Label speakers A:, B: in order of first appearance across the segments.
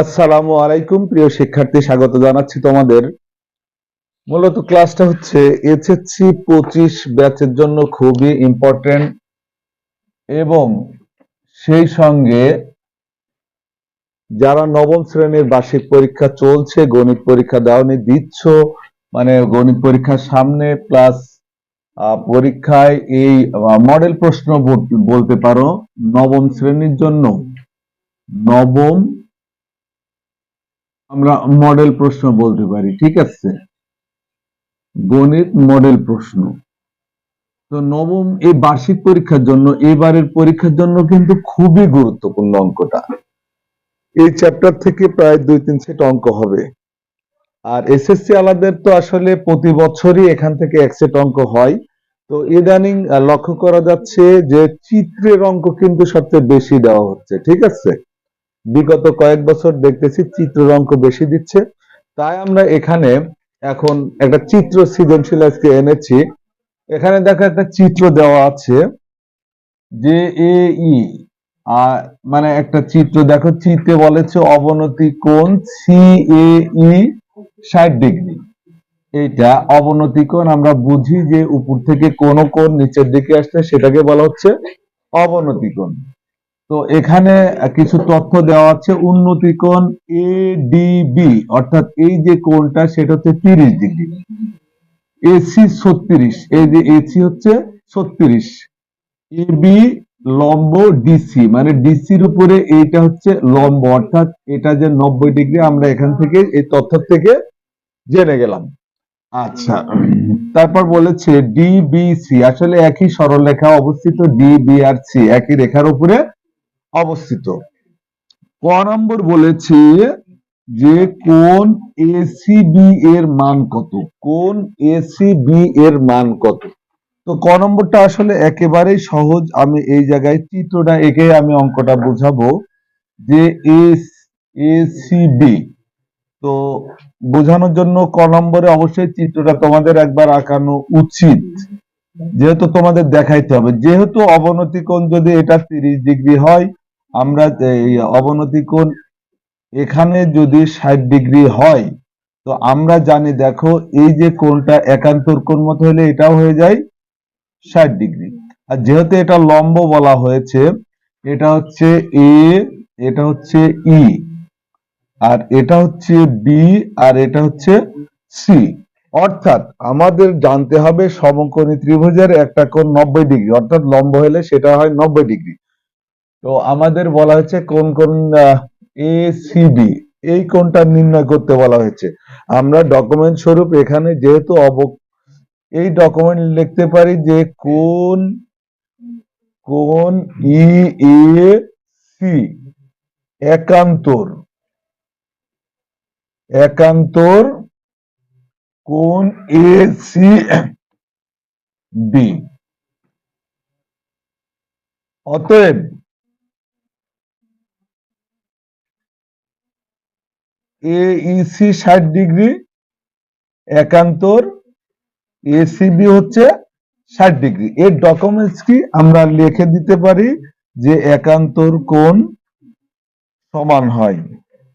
A: আসসালামু আলাইকুম, প্রিয় শিক্ষার্থী, স্বাগত জানাচ্ছি তোমাদের। মূলত ক্লাসটা হচ্ছে এইচএসসি পঁচিশ ব্যাচের জন্য খুবই ইম্পর্টেন্ট এবং সেই সঙ্গে যারা নবম শ্রেণির বার্ষিক পরীক্ষা চলছে, গণিত পরীক্ষা দেওয়ানি দিচ্ছ মানে গণিত পরীক্ষার সামনে প্লাস পরীক্ষায় এই মডেল প্রশ্ন বল- বলতে পারো, নবম শ্রেণির জন্য। নবম আমরা মডেল প্রশ্ন বলতে পারি, ঠিক আছে? গণিত মডেল প্রশ্ন। তো নবম এই বার্ষিক পরীক্ষার জন্য, এবারের পরীক্ষার জন্য কিন্তু খুবই গুরুত্বপূর্ণ অঙ্কটা। এই চ্যাপ্টার থেকে প্রায় দুই তিন সেট অঙ্ক হবে। আর এসএসসি আলাদের তো আসলে প্রতি বছরই এখান থেকে এক সেট অঙ্ক হয়। তো ইদানিং লক্ষ্য করা যাচ্ছে যে চিত্রের অঙ্ক কিন্তু সবচেয়ে বেশি দেওয়া হচ্ছে, ঠিক আছে? বিগত কয়েক বছর দেখতেছি চিত্রের অঙ্ক বেশি দিচ্ছে। তাই আমরা এখানে এখন একটা চিত্র সৃজনশীল আজকে এনেছি। এখানে দেখো একটা চিত্র দেওয়া আছে। যে এ ই আর মানে একটা চিত্র, দেখো চিত্রে বলেছে অবনতি কোণ সি এ ই ষাট ডিগ্রি। এইটা অবনতি কোণ, আমরা বুঝি যে উপর থেকে কোন কোণ নিচের দিকে আসছে, সেটাকে বলা হচ্ছে অবনতি কোণ। তো এখানে কিছু তথ্য দেওয়া আছে, উন্নতি কোণ এ বি অর্থাৎ এই যে কোণটা সেটা হচ্ছে তিরিশ ডিগ্রি। এসি ছত্রিশ, এই যে এসি হচ্ছে ছত্রিশ। এ বি লম্ব ডিসি মানে ডিসির উপরে এইটা হচ্ছে লম্ব, অর্থাৎ এটা যে নব্বই ডিগ্রি, আমরা এখান থেকে এই তথ্য থেকে জেনে গেলাম। আচ্ছা তারপর বলেছে ডিবিসি আসলে একই সরলরেখা অবস্থিত ডিবি আর সি একই রেখার উপরে অবস্থিত। ক নম্বর বলেছে যে, কোন এসিবি এর মান কত? কোন এসিবি এর মান কত? তো ক নম্বরটা আসলে একেবারেই সহজ। আমি এই জায়গায় চিত্রটা এঁকে আমি অঙ্কটা বোঝাবো যে এস এসিবি তো বোঝানোর জন্য ক নম্বরে অবশ্যই চিত্রটা তোমাদের একবার আঁকানো উচিত। যেহেতু তোমাদের দেখাইতে হবে। যেহেতু অবনতি কোণ যদি এটা তিরিশ ডিগ্রি হয় আমরা অবনতি কোণ এখানে যদি ষাট ডিগ্রি হয়, তো আমরা জানি দেখো এই যে কোণটা একান্তর কোণ মতো হলে এটাও হয়ে যায় ষাট ডিগ্রি। আর যেহেতু এটা লম্ব বলা হয়েছে, এটা হচ্ছে এ এটা হচ্ছে ই আর এটা হচ্ছে বি আর এটা হচ্ছে সি অর্থাৎ আমাদের জানতে হবে সমকোণী ত্রিভুজের একটা কোণ নব্বই ডিগ্রি, অর্থাৎ লম্ব হলে সেটা হয় নব্বই ডিগ্রি। তো আমাদের বলা হয়েছে কোন কোন এ সি বি এই কোনটা নির্ণয় করতে বলা হয়েছে। আমরা ডকুমেন্ট স্বরূপ এখানে যেহেতু অব, এই ডকুমেন্ট লিখতে পারি যে কোন কোন ই এ সি একান্তর একান্তর কোন এ সি বি অতএব এ ইসি ষাট ডিগ্রি, একান্তর এসিবি হচ্ছে ষাট ডিগ্রি। এর ডকুমেন্টস কি? আমরা লিখে দিতে পারি যে একান্তর কোণ সমান হয়।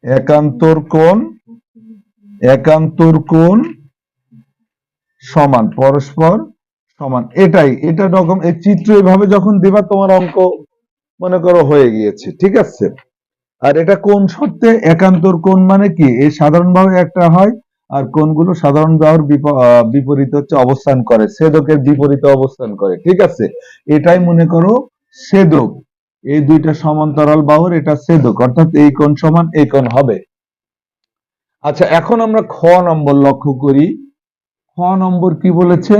A: একান্তর কোণ একান্তর কোণ সমান, পরস্পর সমান। এটাই, এটা এই চিত্র এভাবে যখন দেবা, তোমার অঙ্ক মনে করো হয়ে গিয়েছে। ঠিক আছে? আর এটা কোন শর্তে? একান্তর কোন মানে কি? এই সাধারণভাবে একটা হয় আর কোনগুলো সাধারণ বাহুর বিপ- আহ, বিপরীত হচ্ছে অবস্থান করে সেদকের বিপরীত অবস্থান করে ঠিক আছে? এটাই মনে করো সেদক এই দুইটা সমান্তরাল বাহুর এটা সেদক অর্থাৎ এই কোণ সমান এই কোণ হবে। আচ্ছা এখন আমরা খ নম্বর লক্ষ্য করি। খ নম্বর কি বলেছে?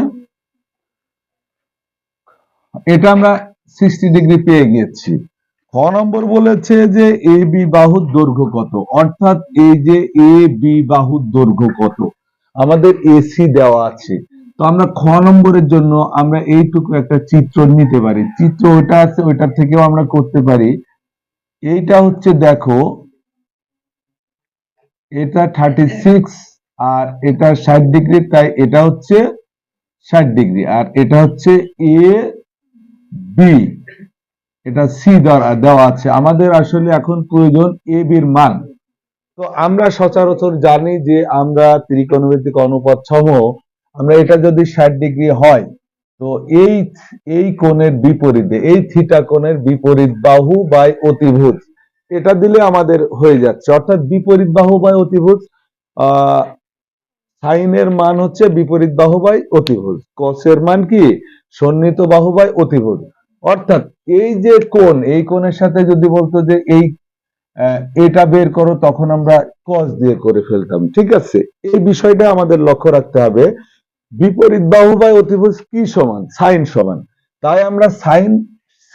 A: এটা আমরা সিক্সটি ডিগ্রি পেয়ে গিয়েছি খ নম্বর বলেছে যে এ বাহুর দৈর্ঘ্য কত? অর্থাৎ এই যে এ বাহুর দৈর্ঘ্য কত? আমাদের এসি দেওয়া আছে। তো আমরা খ নম্বরের জন্য আমরা এইটুকু একটা চিত্র নিতে পারি। চিত্র আছে ওইটার থেকেও আমরা করতে পারি। এইটা হচ্ছে দেখো, এটা থার্টি সিক্স আর এটা ষাট ডিগ্রি, তাই এটা হচ্ছে ষাট ডিগ্রি। আর এটা হচ্ছে এ বি। এটা সি দেওয়া দেওয়া আছে। আমাদের আসলে এখন প্রয়োজন এ বির মান। তো আমরা সচরাচর জানি যে আমরা ত্রিকোণমিতিক অনুপাত আমরা এটা যদি ষাট ডিগ্রি হয়, তো এই এই কোণের বিপরীতে, এই থিটা কোণের বিপরীত বাহু বাই অতিভুজ, এটা দিলে আমাদের হয়ে যাচ্ছে। অর্থাৎ বিপরীত বাহু বাই অতিভুজ সাইনের মান হচ্ছে বিপরীত বাহু বাই অতিভুজ। কসের মান কি? সন্নিহিত বাহু বাই অতিভুজ। অর্থাৎ এই যে কোন এই কোণের সাথে যদি বলতো যে এই এটা বের করো, তখন আমরা কস দিয়ে করে ফেলতাম, ঠিক আছে? এই বিষয়টা আমাদের লক্ষ্য রাখতে হবে। বিপরীত বাহু বাই অতিভুজ কি সমান? সাইন সমান। তাই আমরা সাইন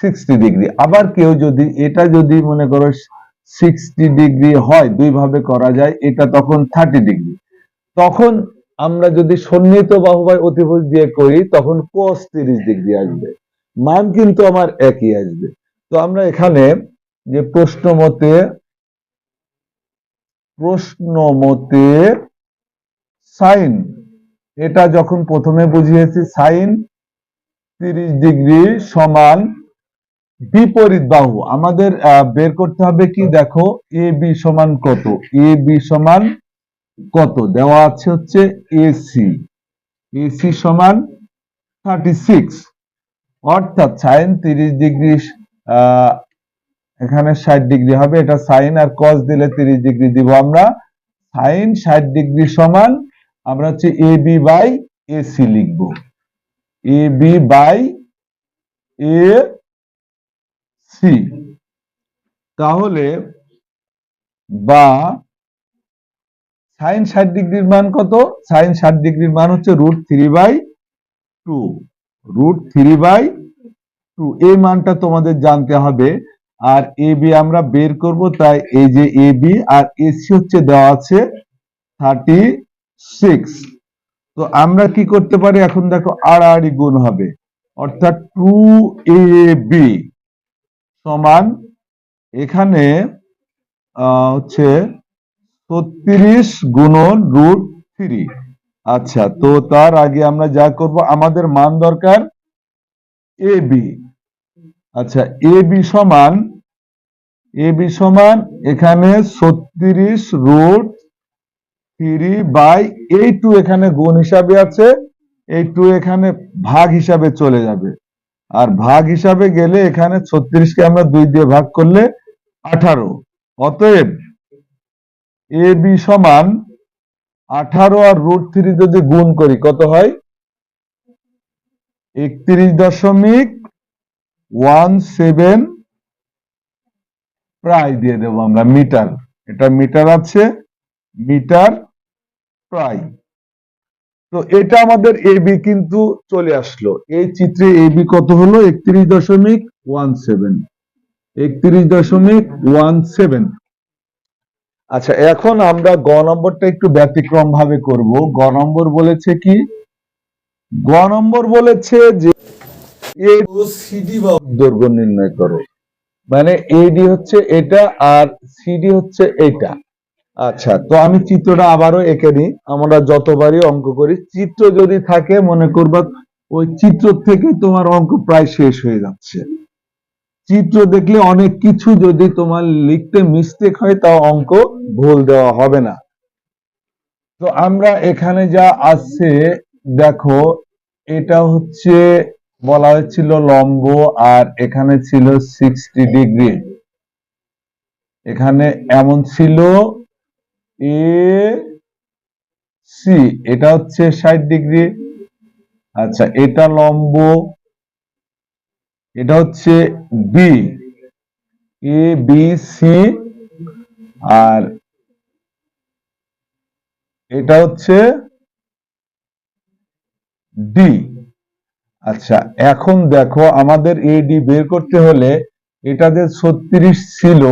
A: সিক্সটি ডিগ্রি আবার কেউ যদি, এটা যদি মনে করো সিক্সটি ডিগ্রি হয় দুই ভাবে করা যায়, এটা তখন থার্টি ডিগ্রি তখন আমরা যদি সন্নিহিত বাহুবাই অতিভুজ দিয়ে করি, তখন cos তিরিশ ডিগ্রি আসবে। মান কিন্তু আমার একই আসবে। তো আমরা এখানে যে প্রশ্ন মতে প্রশ্ন মতে সাইন, এটা যখন প্রথমে বুঝিয়েছি, সাইন তিরিশ ডিগ্রি সমান বিপরীত বাহু। আমাদের বের করতে হবে কি? দেখো, এ বি সমান কত? এ বি সমান কত? দেওয়া আছে হচ্ছে এসি এসি সমান থার্টি সিক্স। অর্থাৎ সাইন তিরিশ ডিগ্রি এখানে ষাট ডিগ্রি হবে, এটা সাইন আর কস দিলে তিরিশ ডিগ্রি দিব আমরা। সাইন ষাট ডিগ্রি সমান আমরা হচ্ছে এ বি বাই এসি লিখব। A B by A C. তাহলে বা সাইন ষাট ডিগ্রির মান কত? সাইন ষাট ডিগ্রির মান হচ্ছে root three by two. Root three by two এই মানটা তোমাদের জানতে হবে। আর এ বি আমরা বের করব, তাই এই যে এ বি আর এসি হচ্ছে দেওয়া আছে থার্টি সিক্স তো আমরা কি করতে পারি? এখন দেখো আড়াআড়ি গুণ হবে। অর্থাৎ টু এ বি সমান এখানে হচ্ছে ছত্রিশ গুণন রুট থ্রি আচ্ছা তো তার আগে আমরা যা করব, আমাদের মান দরকার এ বি। আচ্ছা এ বি সমান, এ বি সমান এখানে ছত্রিশ রুট থ্রি বাই এই টু এখানে গুণ হিসাবে আছে এই টু এখানে ভাগ হিসাবে চলে যাবে। আর ভাগ হিসাবে গেলে এখানে ছত্রিশকে আমরা দুই দিয়ে ভাগ করলে আঠারো। অতএব এ বি সমান আঠারো আর রুট থ্রি যদি গুণ করি, কত হয়? একত্রিশ দশমিক ওয়ান সেভেন প্রায় দিয়ে দেবো আমরা, মিটার। এটা মিটার আছে, মিটার প্রায়। তো এটা আমাদের এবি কিন্তু চলে আসলো। এই চিত্রে এবি কত হলো? একত্রিশ দশমিক ওয়ান সেভেন একত্রিশ দশমিক ওয়ান সেভেন আচ্ছা এখন আমরা গ নম্বরটা একটু ব্যতিক্রম ভাবে করব। গ নম্বর বলেছে কি? গ নম্বর বলেছে যে এ সিডি বা দৈর্ঘ্য নির্ণয় করো। মানে এডি হচ্ছে এটা আর সিডি হচ্ছে এটা। আচ্ছা তো আমি চিত্রটা আবারও এঁকে নিই। আমরা যতবারই অঙ্ক করি চিত্র যদি থাকে মনে করবা ওই চিত্র থেকে তোমার অঙ্ক প্রায় শেষ হয়ে যাচ্ছে। চিত্র দেখলে অনেক কিছু যদি তোমার লিখতে মিস্টেক হয়, তাও অঙ্ক ভুল দেওয়া হবে না। তো আমরা এখানে যা আছে, দেখো, এটা হচ্ছে, বলা হয়েছিল লম্ব, আর এখানে ছিল সিক্সটি ডিগ্রি এখানে এমন ছিল এ সি এটা হচ্ছে ষাট ডিগ্রি আচ্ছা এটা লম্ব এটা হচ্ছে বি এ বি সি আর এটা হচ্ছে ডি আচ্ছা এখন দেখো আমাদের এ ডি বের করতে হলে এটা যে ছত্রিশ ছিল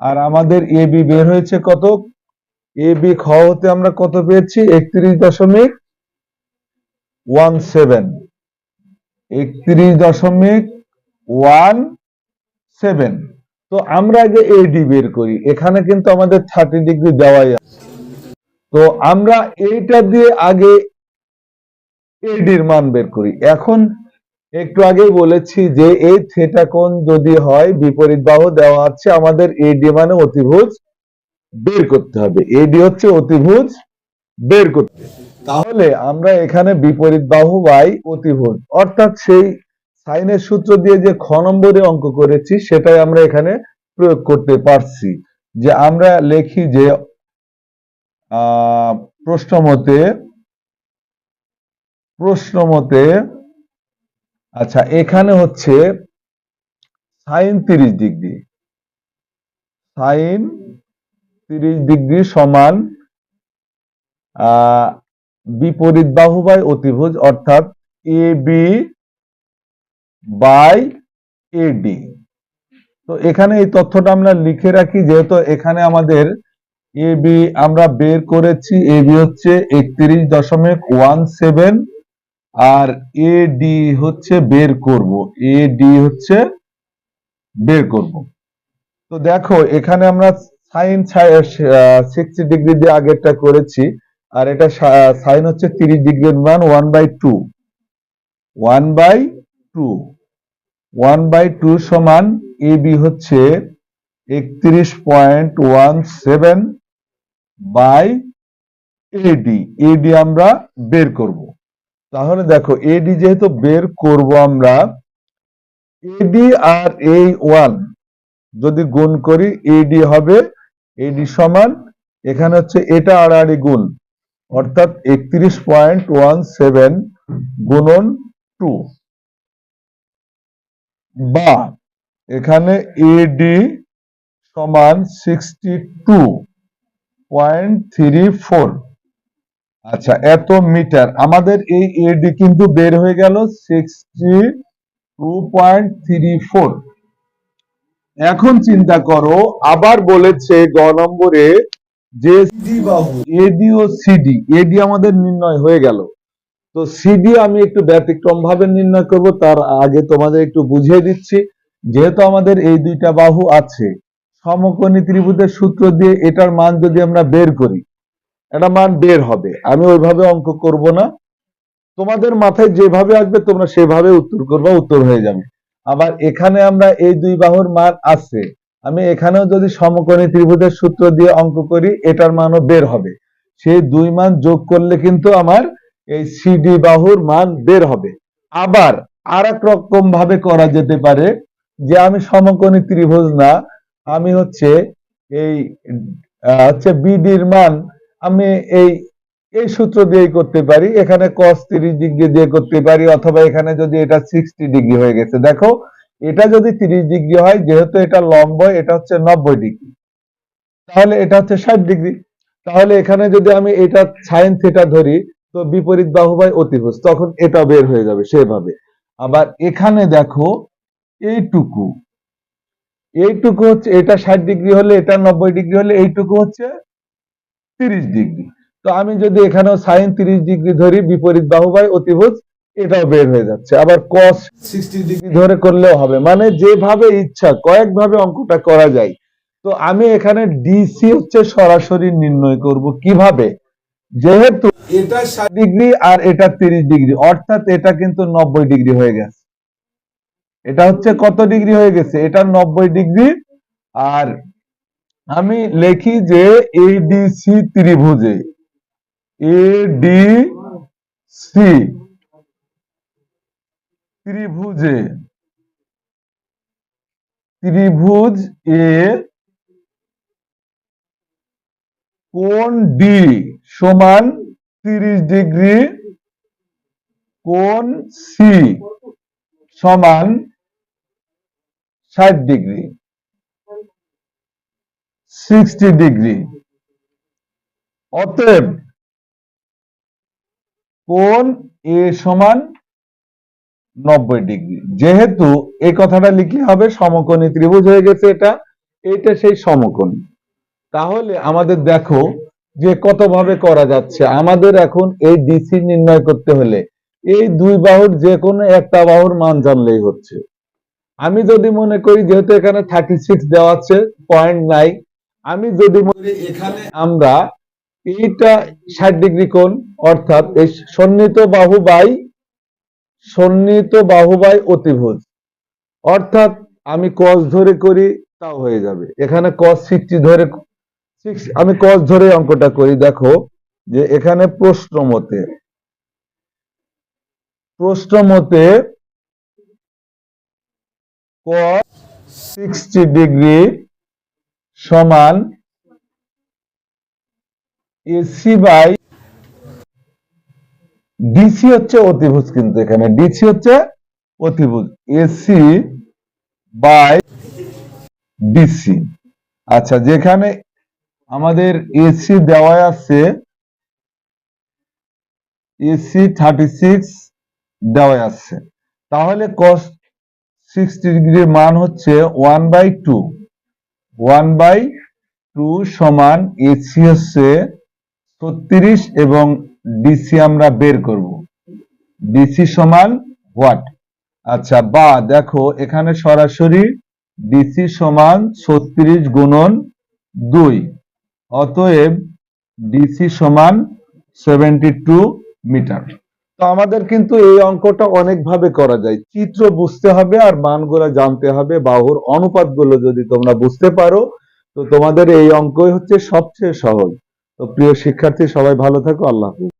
A: আর আমাদের এ বি বের হয়েছে কত? এ বি খ হতে আমরা কত পেয়েছি? একত্রিশ দশমিক ওয়ান সেভেন। একত্রিশ দশমিক ওয়ান সেভেন। তো আমরা আগে এডি বের করি। এখানে কিন্তু আমাদের থার্টি ডিগ্রি দেওয়াই আছে। তো আমরা এইটা দিয়ে আগে এডির মান বের করি। এখন একটু আগেই বলেছি যে এই থেটা কোণ যদি হয়, বিপরীত বাহু দেওয়া আছে আমাদের এডি মানে অতিভুজ বের করতে হবে। এডি হচ্ছে অতিভুজ বের করতে। তাহলে আমরা এখানে বিপরীত বাহু বাই অতিভুজ। অর্থাৎ সেই সাইনের সূত্র দিয়ে যে খ নম্বরে অঙ্ক করেছি, সেটাই আমরা এখানে প্রয়োগ করতে পারছি। যে আমরা লিখি যে প্রশ্ন মতে প্রশ্ন মতে আচ্ছা এখানে হচ্ছে সাইন তিরিশ ডিগ্রি। সাইন তিরিশ ডিগ্রি সমান বিপরীত বাহু বাই অতিভুজ, অর্থাৎ এ, বি বাই এডি তো এখানে এই তথ্যটা আমরা লিখে রাখি, যেহেতু এখানে আমাদের এ বি আমরা বের করেছি এ বি হচ্ছে একত্রিশ দশমিক ওয়ান সেভেন আর এ ডি হচ্ছে বের করব। এ ডি হচ্ছে বের করব। তো দেখো, এখানে আমরা সাইন সিক্সটি ডিগ্রি দিয়ে আগেরটা করেছি, আর এটা সাইন হচ্ছে তিরিশ ডিগ্রির মান one by two one by two one by two সমান এ বি হচ্ছে একত্রিশ point one seven by AD AD আমরা বের করব। তাহলে দেখো এডি যেহেতু বের করব আমরা এডি আর এই ওয়ান যদি গুণ করি এডি হবে এডি সমান, এখানে হচ্ছে এটা আড়াআড়ি গুণ, অর্থাৎ একত্রিশ পয়েন্ট ওয়ান সেভেন গুণন টু। বা এখানে এডি সমান sixty two point three four আচ্ছা এত মিটার। আমাদের এই এডি কিন্তু বের হয়ে গেল sixty two point three four এখন চিন্তা করো, আবার বলেছে গ নম্বরে যে এডি ও সিডি এডি আমাদের নির্ণয় হয়ে গেল। তো সিডি আমি একটু ব্যতিক্রম ভাবে নির্ণয় করব, তার আগে তোমাদের একটু বুঝিয়ে দিচ্ছি। যেহেতু আমাদের এই দুইটা বাহু আছে, সমকোণী ত্রিভুজের সূত্র দিয়ে এটার মান যদি আমরা বের করি, এটা মান বের হবে। আমি ওইভাবে অঙ্ক করব না। তোমাদের মাথায় যেভাবে আসবে, তোমরা সেভাবে উত্তর করবা, উত্তর হয়ে যাবে। আবার এখানে আমরা এই দুই বাহুর মান আছে। আমি এখানেও যদি সমকোণী ত্রিভুজের সূত্র দিয়ে অঙ্ক করি, এটার মানও বের হবে। সেই দুই মান যোগ করলে কিন্তু আমার এই সিডি বাহুর মান বের হবে। আবার আর এক রকম ভাবে করা যেতে পারে যে আমি সমকোণী ত্রিভুজ না, আমি হচ্ছে এই হচ্ছে বিডির মান আমি এই এই সূত্র দিয়েই করতে পারি। এখানে cos তিরিশ ডিগ্রি দিয়ে করতে পারি অথবা এখানে যদি এটা সিক্সটি ডিগ্রি হয়ে গেছে। দেখো, এটা যদি তিরিশ ডিগ্রি হয়, যেহেতু এটা লম্ব, এটা হচ্ছে নব্বই ডিগ্রি। তাহলে এটা হচ্ছে ষাট ডিগ্রি। তাহলে এখানে যদি আমি এটা সাইন থিটা ধরি তো বিপরীত বাহু বাই অতিভুজ তখন এটা বের হয়ে যাবে সেভাবে। আবার এখানে দেখো, এইটুকু। এইটুকু হচ্ছে, এটা ষাট ডিগ্রি হলে, এটা নব্বই ডিগ্রি হলে, এইটুকু হচ্ছে তিরিশ ডিগ্রি। তো আমি যদি এখানেও সাইন তিরিশ ডিগ্রি ধরি, বিপরীত বাহু বাই অতিভুজ, এটাও বের হয়ে যাচ্ছে। আবার কস সিক্সটি ডিগ্রি ধরে করলেও হবে। মানে যেভাবে ইচ্ছা, কয়েকভাবে অঙ্কটা করা যায়। তো আমি এখানে ডিসি হচ্ছে সরাসরি নির্ণয় করব কীভাবে? যেহেতু এটা ষাট ডিগ্রি আর এটা তিরিশ ডিগ্রি অর্থাৎ এটা কিন্তু নব্বই ডিগ্রি হয়ে গেছে। এটা হচ্ছে কত ডিগ্রি হয়ে গেছে? এটা নব্বই ডিগ্রি। আর আমি লিখি যে এডিসি ত্রিভুজে। এডিসি ত্রিভুজে। ত্রিভুজ এ কোন ডি সমান তিরিশ ডিগ্রি কোন সি সমান ষাট ডিগ্রি, সিক্সটি ডিগ্রি। অতএব কোন এ সমান নব্বই ডিগ্রি। যেহেতু এই কথাটা লিখলে হবে সমকোণী ত্রিভুজ হয়ে গেছে এটা এটা সেই সমকোণ। তাহলে আমাদের দেখো যে কত ভাবে করা যাচ্ছে। আমাদের এখন এই ডিসি নির্ণয় করতে হলে এই দুই বাহুর যে কোনো একটা বাহুর মান জানলেই হচ্ছে। আমি যদি মনে করি যেহেতু এখানে থার্টি সিক্স দেওয়া আছে পয়েন্ট নাই আমি যদি মনে এখানে আমরা এইটা ষাট ডিগ্রি কোণ, অর্থাৎ এই সন্নিহিত বাহু বাই, সন্নিহিত বাহু বাই অতিভুজ। অর্থাৎ আমি কস ধরে করি, তাও হয়ে যাবে। এখানে কস সিক্সটি ধরে আমি কস ধরে অঙ্কটা করি, দেখো, যে এখানে প্রশ্ন মতে প্রশ্ন মতে সিক্সটি ডিগ্রি সমান এসি বাই ডিসি হচ্ছে অতিভুজ কিন্তু এখানে ডিসি হচ্ছে অতিভুজ এসি বাই ডিসি আচ্ছা যেখানে আমাদের এসি দেওয়া আছে। এসি থার্টি সিক্স দেওয়া আছে। তাহলে কস সিক্সটি ডিগ্রির মান হচ্ছে one by two one by two সমান এসি হচ্ছে ছত্রিশ এবং ডিসি আমরা বের করব। ডিসি সমান হোয়াট আচ্ছা বা দেখো এখানে সরাসরি ডিসি সমান ছত্রিশ গুণন দুই। অতএব ডিসি সমান সেভেন্টি টু মিটার। তো আমাদের কিন্তু এই অঙ্কটা অনেকভাবে করা যায়। চিত্র বুঝতে হবে আর মানগুলো জানতে হবে। বাহুর অনুপাতগুলো যদি তোমরা বুঝতে পারো, তো তোমাদের এই অঙ্কই হচ্ছে সবচেয়ে সহজ। তো প্রিয় শিক্ষার্থী, সবাই ভালো থাকো। আল্লাহ হাফেজ।